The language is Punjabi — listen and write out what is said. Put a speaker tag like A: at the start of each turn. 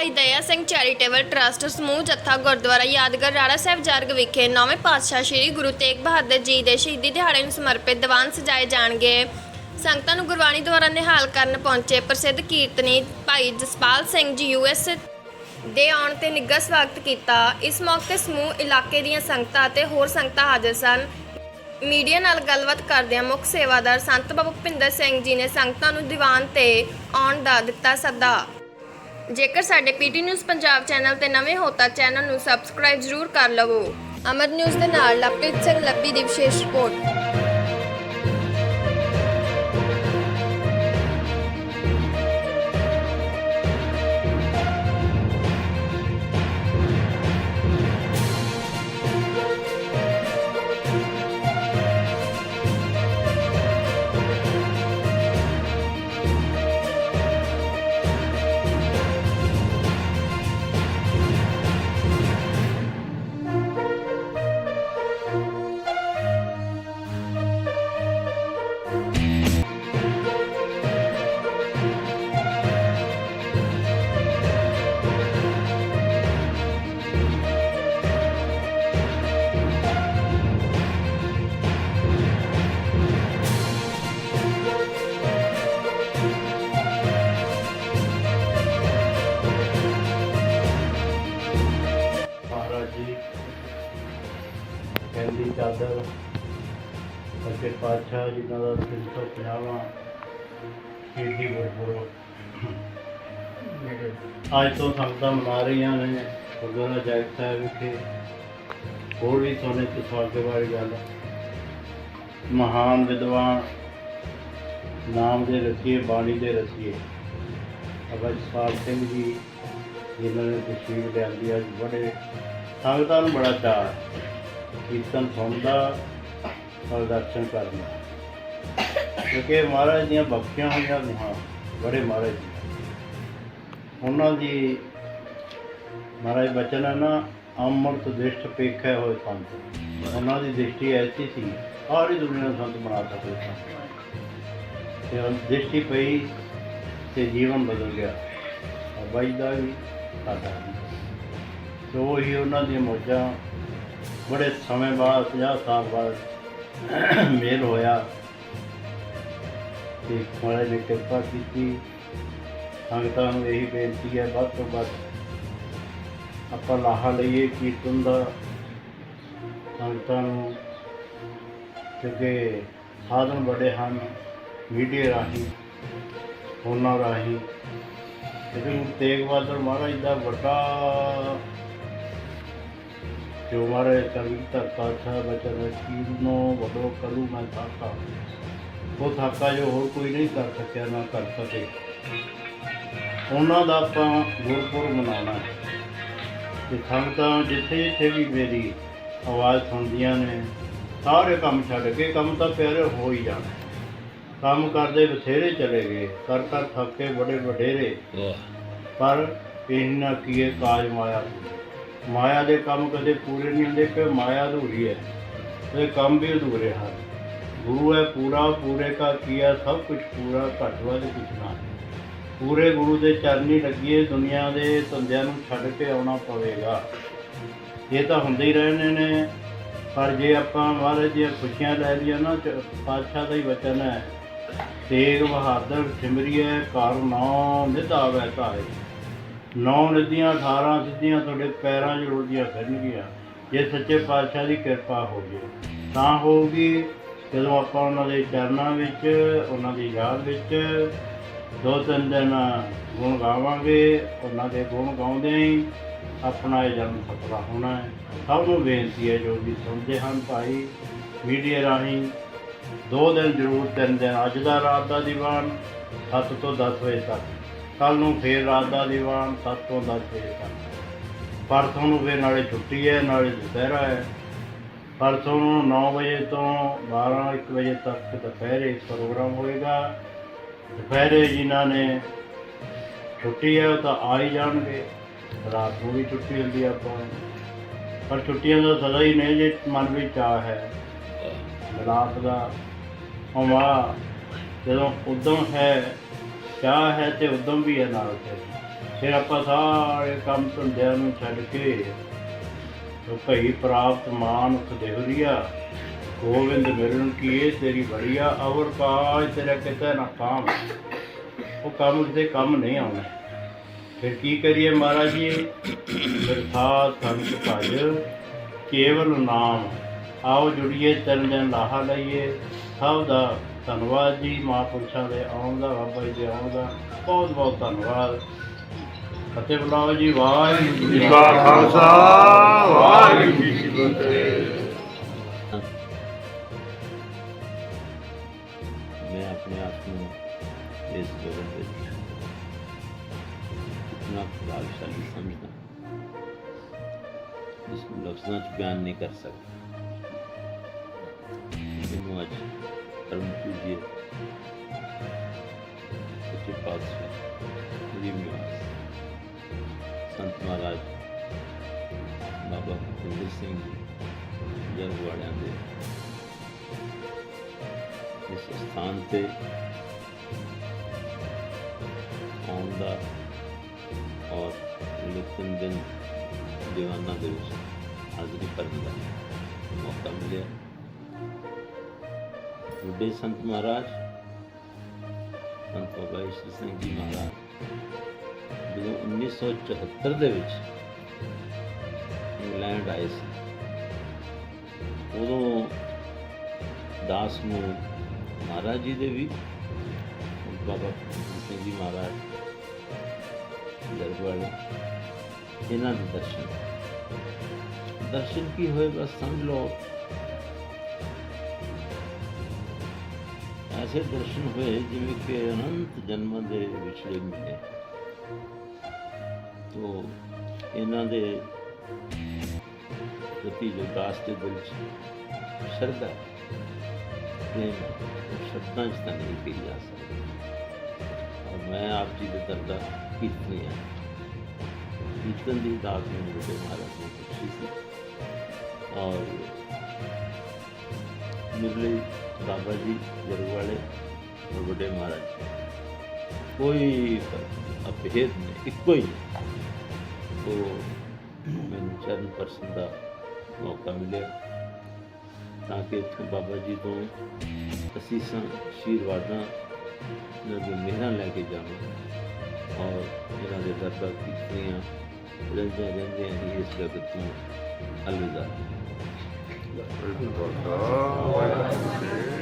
A: ਭਾਈ ਦਇਆ ਸਿੰਘ ਚੈਰੀਟੇਬਲ ਟਰਸਟ ਸਮੂਹ ਜੱਥਾ ਗੁਰਦੁਆਰਾ ਯਾਦਗਾਰ ਰਾੜਾ ਸਾਹਿਬ ਜਰਗ ਵਿਖੇ ਨੌਵੇਂ ਪਾਤਸ਼ਾਹ ਸ੍ਰੀ ਗੁਰੂ ਤੇਗ ਬਹਾਦਰ ਜੀ ਦੇ ਸ਼ਹੀਦੀ ਦਿਹਾੜੇ ਨੂੰ ਸਮਰਪਿਤ ਦੀਵਾਨ ਸਜਾਏ ਜਾਣਗੇ ਸੰਗਤਾਂ ਨੂੰ ਗੁਰਬਾਣੀ ਦੁਆਰਾ ਨਿਹਾਲ ਕਰਨ ਪਹੁੰਚੇ ਪ੍ਰਸਿੱਧ ਕੀਰਤਨੀ ਭਾਈ ਜਸਪਾਲ ਸਿੰਘ ਜੀ ਯੂਐਸ ਦੇ ਆਉਣ ਤੇ ਨਿੱਘਾ ਸਵਾਗਤ ਕੀਤਾ ਇਸ ਮੌਕੇ ਸਮੂਹ ਇਲਾਕੇ ਦੀਆਂ ਸੰਗਤਾਂ ਅਤੇ ਹੋਰ ਸੰਗਤਾਂ ਹਾਜ਼ਰ ਸਨ ਮੀਡੀਆ ਨਾਲ ਗੱਲਬਾਤ ਕਰਦਿਆਂ ਮੁੱਖ ਸੇਵਾਦਾਰ ਸੰਤ ਬਾਬੂ ਭਿੰਦਰ ਸਿੰਘ ਜੀ ਨੇ ਸੰਗਤਾਂ ਨੂੰ ਦੀਵਾਨ ਤੇ ਆਉਣ ਦਾ ਦਿੱਤਾ ਸੱਦਾ ਜੇਕਰ ਸਾਡੇ ਪੀਟੀ ਨਿਊਜ਼ ਪੰਜਾਬ ਚੈਨਲ ਤੇ ਨਵੇਂ ਹੋ ਤਾਂ ਚੈਨਲ ਨੂੰ ਸਬਸਕ੍ਰਾਈਬ ਜ਼ਰੂਰ ਕਰ ਲਵੋ ਅਮਰ ਨਿਊਜ਼ ਦੇ ਨਾਲ ਲਵਪ੍ਰੀਤ ਸਿੰਘ ਲੱਭੀ ਦੀ ਵਿਸ਼ੇਸ਼ ਰਿਪੋਰਟ
B: ਦੀ ਚਾਦਰ ਅੱਗੇ ਪਾਛਾ ਜਿਨ੍ਹਾਂ ਦਾ 350ਵਾਂ ਬੋਲ ਗੁਰਪੁਰਬ ਅੱਜ ਤੋਂ ਸੰਗਤਾਂ ਮਨਾ ਰਹੀਆਂ ਨੇ ਗੁਰਦੁਆਰਾ ਜੈਤ ਸਾਹਿਬ ਵਿਖੇ ਹੋਰ ਵੀ ਸੋਨੇ ਤੇ ਸਵਾਗਤ ਵਾਲੀ ਗੱਲ ਮਹਾਨ ਵਿਦਵਾਨ ਨਾਮ ਦੇ ਰਸੀਏ ਬਾਣੀ ਦੇ ਰਸੀਏ ਅਬਜ ਸਾਹਿਬ ਸਿੰਘ ਜੀ ਜਿਨ੍ਹਾਂ ਨੇ ਤਸ਼ਰੀਫ ਲਿਆਂਦੀ ਅੱਜ ਬੜੇ ਸੰਗਤਾਂ ਨੂੰ ਬੜਾ ਚਾਅ ਕੀਰਤਨ ਸੁਣਦਾ ਔਰ ਦਰਸ਼ਨ ਕਰਦਾ ਕਿਉਂਕਿ ਮਹਾਰਾਜ ਦੀਆਂ ਬਖਸ਼ੀਆਂ ਹੋਈਆਂ ਨੇ ਬੜੇ ਮਹਾਰਾਜ ਉਹਨਾਂ ਦੀ ਮਹਾਰਾਜ ਬਚਨ ਹੈ ਨਾ ਅਮਰਤ ਦ੍ਰਿਸ਼ਟ ਪੇਖੇ ਹੋਏ ਸੰਤ ਉਹਨਾਂ ਦੀ ਦ੍ਰਿਸ਼ਟੀ ਐਸੀ ਸੀ ਸਾਰੀ ਦੁਨੀਆ ਸੰਤ ਬਣਾ ਸਕਦੇ ਸਨ ਤੇ ਉਹ ਦ੍ਰਿਸ਼ਟੀ ਪਈ ਤੇ ਜੀਵਨ ਬਦਲ ਗਿਆ ਬਾਈ ਦਾ ਵੀ ਸਾਡਾ ਵੀ ਸੋ ਹੀ ਉਹਨਾਂ ਦੀਆਂ ਮੋਜਾਂ ਬੜੇ ਸਮੇਂ ਬਾਅਦ 50 ਸਾਲ ਬਾਅਦ ਮੇਲ ਹੋਇਆ ਤੇ ਕੋਲੇ ਨੇ ਕਿਰਪਾ ਕੀਤੀ ਸੰਗਤਾਂ ਨੂੰ ਇਹੀ ਬੇਨਤੀ ਹੈ ਵੱਧ ਤੋਂ ਵੱਧ ਆਪਾਂ ਲਾਹਾ ਲਈਏ ਕੀਰਤਨ ਦਾ ਸੰਗਤਾਂ ਨੂੰ ਕਿਉਂਕਿ ਸਾਧਨ ਬੜੇ ਹਨ ਮੀਡੀਆ ਰਾਹੀਂ ਫੋਨਾਂ ਰਾਹੀਂ ਲੇਕਿਨ ਤੇਗ ਬਹਾਦਰ ਮਹਾਰਾਜ ਦਾ ਵੱਡਾ ਚਰਨ મારે કવિતા ਬਚਨ ਕੀ ਨੋ વડો કરું ਮੈਂ થાકા ਉਹ ਥਾਕਾ ਜੋ ਹੋਰ ਕੋਈ ਨਹੀਂ ਕਰ ਸਕਿਆ ਨਾ ਕਰ ਸਕੇ ਉਹਨਾਂ ਦਾ ਆਪਾਂ ਗੁਰਪੁਰ ਮਨਾਉਣਾ ਹੈ ਤੇ ਤਾਂ ਜਿੱਥੇ ਜਿੱਥੇ ਵੀ ਮੇਰੀ ਆਵਾਜ਼ ਸੁਣਦੀਆਂ ਨੇ ਸਾਰੇ ਕੰਮ ਛੱਡ ਕੇ ਕੰਮ ਤਾਂ ਪਿਆਰੇ ਹੋ ਹੀ ਜਾਣਾ ਕੰਮ ਕਰਦੇ ਬਥੇਰੇ ਚਲੇ ਗਏ ਕਰ ਕਰ ਥੱਕੇ ਬੜੇ ਵਡੇਰੇ ਪਰ ਇਹਨਾਂ ਕੀਏ ਕਾਜ ਮਾਇਆ ਮਾਇਆ ਦੇ ਕੰਮ ਕਦੇ ਪੂਰੇ ਨਹੀਂ ਹੁੰਦੇ ਕਿ ਮਾਇਆ ਅਧੂਰੀ ਹੈ ਤੇ ਕੰਮ ਵੀ ਅਧੂਰੇ ਹਨ ਗੁਰੂ ਹੈ ਪੂਰਾ ਪੂਰੇ ਕਾ ਕੀਆ ਸਭ ਕੁਝ ਪੂਰਾ ਘਟਵਾ ਦੇ ਕੁਝ ਨਾ ਪੂਰੇ ਗੁਰੂ ਦੇ ਚਰਨੀ ਲੱਗੀਏ ਦੁਨੀਆ ਦੇ ਧੰਦਿਆਂ ਨੂੰ ਛੱਡ ਕੇ ਆਉਣਾ ਪਵੇਗਾ ਇਹ ਤਾਂ ਹੁੰਦੇ ਹੀ ਰਹਿਣੇ ਨੇ ਪਰ ਜੇ ਆਪਾਂ ਮਹਾਰਾਜ ਦੀਆਂ ਖੁਸ਼ੀਆਂ ਲੈ ਲਈਆਂ ਨਾ ਪਾਤਸ਼ਾਹ ਦਾ ਹੀ ਵਚਨ ਹੈ ਤੇਗ ਬਹਾਦਰ ਸਿਮਰੀਏ ਕਰ ਨਿਧਾਵੇ ਨਿਧਾਵੈ ਧਾਰੇ ਨੌ ਨਦੀਆਂ 18 ਸਿੱਧੀਆਂ ਤੁਹਾਡੇ ਪੈਰਾਂ 'ਚ ਰੁੜਦੀਆਂ ਫਿਰਨਗੀਆਂ ਜੇ ਸੱਚੇ ਪਾਤਸ਼ਾਹ ਦੀ ਕਿਰਪਾ ਹੋਵੇ ਤਾਂ ਹੋਊਗੀ ਜਦੋਂ ਆਪਾਂ ਉਹਨਾਂ ਦੇ ਚਰਨਾਂ ਵਿੱਚ ਉਹਨਾਂ ਦੀ ਯਾਦ ਵਿੱਚ ਦੋ ਤਿੰਨ ਦਿਨ ਗੁਣ ਗਾਵਾਂਗੇ ਉਹਨਾਂ ਦੇ ਗੁਣ ਗਾਉਂਦੇ ਹੀ ਆਪਣਾ ਇਹ ਜਨਮ ਸਫਲਾ ਹੋਣਾ ਹੈ ਸਭ ਨੂੰ ਬੇਨਤੀ ਹੈ ਜੋ ਵੀ ਸੁਣਦੇ ਹਨ ਭਾਈ ਮੀਡੀਆ ਰਾਹੀਂ ਦੋ ਦਿਨ ਜ਼ਰੂਰ ਤਿੰਨ ਦਿਨ ਅੱਜ ਦਾ ਰਾਤ ਦਾ ਦੀਵਾਨ 7 ਤੋਂ 10 ਵਜੇ ਤੱਕ ਕੱਲ ਨੂੰ ਫੇਰ ਰਾਤ ਦਾ ਦੀਵਾਨ 7 ਤੋਂ 10 ਵਜੇ ਤੱਕ ਪਰਸੋਂ ਨੂੰ ਵੀ ਨਾਲੇ ਛੁੱਟੀ ਹੈ ਨਾਲੇ ਦੁਪਹਿਰਾ ਹੈ ਪਰਸੋਂ ਨੂੰ 9 ਵਜੇ ਤੋਂ 12 1 ਵਜੇ ਤੱਕ ਦੁਪਹਿਰੇ ਪ੍ਰੋਗਰਾਮ ਹੋਏਗਾ ਦੁਪਹਿਰੇ ਜਿਨ੍ਹਾਂ ਨੇ ਛੁੱਟੀ ਹੈ ਉਹ ਤਾਂ ਆ ਹੀ ਜਾਣਗੇ ਰਾਤ ਨੂੰ ਵੀ ਛੁੱਟੀ ਹੁੰਦੀ ਆਪਾਂ ਪਰ ਛੁੱਟੀਆਂ ਦਾ ਸਦਾ ਹੀ ਨਹੀਂ ਜੇ ਮਨ ਵਿੱਚ ਚਾਹ ਹੈ ਰਾਤ ਦਾ ਹਮਾ ਜਦੋਂ ਉਦੋਂ ਹੈ ਚਾਹ ਹੈ ਤੇ ਉਦਮ ਵੀ ਹੈ ਨਾਲ ਤੇ ਫਿਰ ਆਪਾਂ ਸਾਰੇ ਕੰਮ ਧੰਦਿਆਂ ਨੂੰ ਛੱਡ ਕੇ ਤੋ ਭਈ ਪ੍ਰਾਪਤ ਮਾਨ ਦੇਹਰੀਆ ਗੋਵਿੰਦ ਮਿਲਣ ਕੀ ਇਹ ਤੇਰੀ ਬੜੀਆ ਅਵਰ ਕਾਜ ਤੇਰਾ ਕਿਤੇ ਨਾ ਕੰਮ ਉਹ ਕੰਮ ਤੇ ਕੰਮ ਨਹੀਂ ਆਉਣਾ ਫਿਰ ਕੀ ਕਰੀਏ ਮਹਾਰਾਜ ਜੀ ਸਰਥਾ ਸੰਤ ਭਜ ਕੇਵਲ ਨਾਮ ਆਓ ਜੁੜੀਏ ਤਨ ਦੇ ਲਾਹਾ ਲਈਏ ਸਭ ਦਾ ਧੰਨਵਾਦ ਜੀ ਮਹਾਪੁਰਸ਼ਾਂ ਦੇ ਆਉਣ ਦਾ ਬਾਬਾ ਜੀ ਦੇ ਆਉਣ ਦਾ ਬਹੁਤ ਬਹੁਤ ਧੰਨਵਾਦ ਫਤਿਹ ਬੁਲਾਓ ਜੀ ਵਾਹਿਗੁਰੂ ਜੀ ਕਾ ਖਾਲਸਾ ਵਾਹਿਗੁਰੂ ਜੀ ਕੀ ਫਤਿਹ ਮੈਂ ਆਪਣੇ ਆਪ ਨੂੰ ਇਸ ਜਗਤ ਨਾ ਇਤਨਾ ਖੁਦਾਸ਼ਾਲੀ ਸਮਝਦਾ ਇਸ ਨੂੰ ਲਫ਼ਜ਼ਾਂ 'ਚ ਬਿਆਨ ਨਹੀਂ ਕਰ ਸਕਦਾ ਨੂੰ ਅੱਜ ਧਰਮ ਪੂਜੀਏ ਸੱਚੇ ਪਾਤਸ਼ਾਹ ਜੀ ਮਿਆਸ ਸੰਤ ਮਹਾਰਾਜ ਬਾਬਾ ਗੁਰਦੇਵ ਸਿੰਘ ਜਰਵਾੜਿਆਂ ਦੇ ਇਸ ਸਥਾਨ ਤੇ ਆਉਂਦਾ ਔਰ ਲੁਤਨ ਦੇ ਦੀਵਾਨਾ ਦੇ ਵਿੱਚ ਹਾਜ਼ਰੀ ਭਰਨ ਮੌਕਾ ਮਿਲਿਆ ਵੱਡੇ ਸੰਤ ਮਹਾਰਾਜ ਸੰਤ ਬਾਬਾ ਜੀ ਸਿੰਘ ਜੀ ਮਹਾਰਾਜ ਜਦੋਂ 1974 ਦੇ ਵਿੱਚ ਇੰਗਲੈਂਡ ਆਏ ਸੀ ਉਦੋਂ ਦਾਸ ਨੂੰ ਮਹਾਰਾਜ ਜੀ ਦੇ ਵੀ ਬਾਬਾ ਸਿੰਘ ਜੀ ਮਹਾਰਾਜ ਦਰਗਵਾਲੇ ਇਹਨਾਂ ਦੇ ਦਰਸ਼ਨ ਦਰਸ਼ਨ ਕੀ ਹੋਏ ਬਸ ਸਮਝ ਲਓ ਐਸੇ ਦਰਸ਼ਨ ਹੋਏ ਜਿਵੇਂ ਕਿ ਅਨੰਤ ਜਨਮਾਂ ਦੇ ਵਿਚਲੇ ਮਿਲੇ ਤੋਂ ਇਹਨਾਂ ਦੇ ਪ੍ਰਤੀ ਜੋ ਦਾਸ ਦੇ ਦਿਲ ਚ ਸਰਦਾ ਤੇ ਸਤਨਾ ਇਸ ਤਰ੍ਹਾਂ ਨਹੀਂ ਪੀ ਜਾ ਸਕਦਾ ਔਰ ਮੈਂ ਆਪ ਜੀ ਦੇ ਦਰਦਾ ਕੀਤੀ ਹੈ ਕੀਰਤਨ ਦੀ ਦਾਤ ਨੂੰ ਮੇਰੇ ਮਹਾਰਾਜ ਨੂੰ ਕੀਤੀ ਸੀ ਔਰ ਮੇਰੇ ਲਈ ਬਾਬਾ ਜੀ ਜਦੋਂ और ਵੱਡੇ ਮਹਾਰਾਜ ਕੋਈ ਅਭੇਦ ਨਹੀਂ ਇੱਕੋ ਹੀ ਉਹ ਮੈਨੂੰ ਚਰਨ ਪਰਸਨ ਦਾ ਮੌਕਾ ਮਿਲਿਆ ਤਾਂ ਕਿ ਇੱਥੋਂ ਬਾਬਾ ਜੀ ਤੋਂ ਅਸੀਸਾਂ ਜੋ ਜੋ ਮਿਹਰਾਂ ਲੈ ਕੇ ਜਾਵਾਂ ਔਰ ਇਹਨਾਂ ਦੇ ਦਰਬਾਰ ਕੀਤੀਆਂ ਰਹਿੰਦੇ ਰਹਿੰਦੇ ਹੀ ਇਸ ਜਗਤ ਤੋਂ ਅਲਵਿਦਾ ਵਾਹਿਗੁਰੂ